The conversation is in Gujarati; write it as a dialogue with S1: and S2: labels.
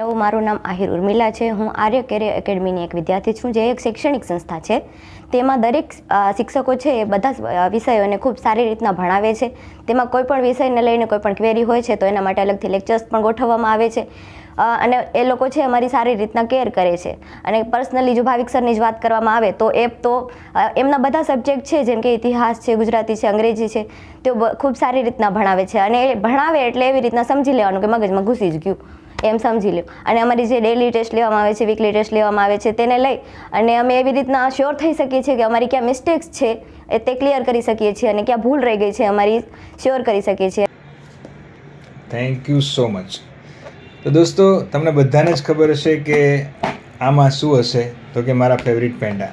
S1: હેલો મારું નામ આહિર ઉર્મિલા છે. હું આર્ય કેરિયર એકેડમીની એક વિદ્યાર્થી છું જે એક શૈક્ષણિક સંસ્થા છે. તેમાં દરેક શિક્ષકો છે એ બધા વિષયોને ખૂબ સારી રીતના ભણાવે છે. તેમાં કોઈ પણ વિષયને લઈને કોઈ પણ ક્વેરી હોય છે તો એના માટે અલગથી લેક્ચર્સ પણ ગોઠવવામાં આવે છે. અને એ લોકો છે અમારી સારી રીતના કેર કરે છે. અને પર્સનલી જો ભાવિક સરની જ વાત કરવામાં આવે તો એ તો એમના બધા સબ્જેક્ટ છે જેમ કે ઇતિહાસ છે, ગુજરાતી છે, અંગ્રેજી છે, તેઓ ખૂબ સારી રીતના ભણાવે છે. અને એ ભણાવે એટલે એવી રીતના સમજી લેવાનું કે મગજમાં ઘૂસી જ ગયું. એમ સમજી લ્યો. અને અમારી જે ડેલી ટેસ્ટ લેવામાં આવે છે વીકલી ટેસ્ટ લેવામાં આવે છે, તેને લઈ અને અમે એવી રીતના શ્યોર થઈ શકીએ છીએ કે અમારી ક્યાં મિસ્ટેક્સ છે, એ તે ક્લિયર કરી શકીએ છીએ અને ક્યાં ભૂલ રહી ગઈ છે, અમારી શ્યોર કરી શકીએ છીએ.
S2: થેન્ક યુ સો મચ તો દોસ્તો, તમને બધાને જ ખબર હશે કે આમાં શું હશે? તો કે મારા ફેવરિટ પેંડા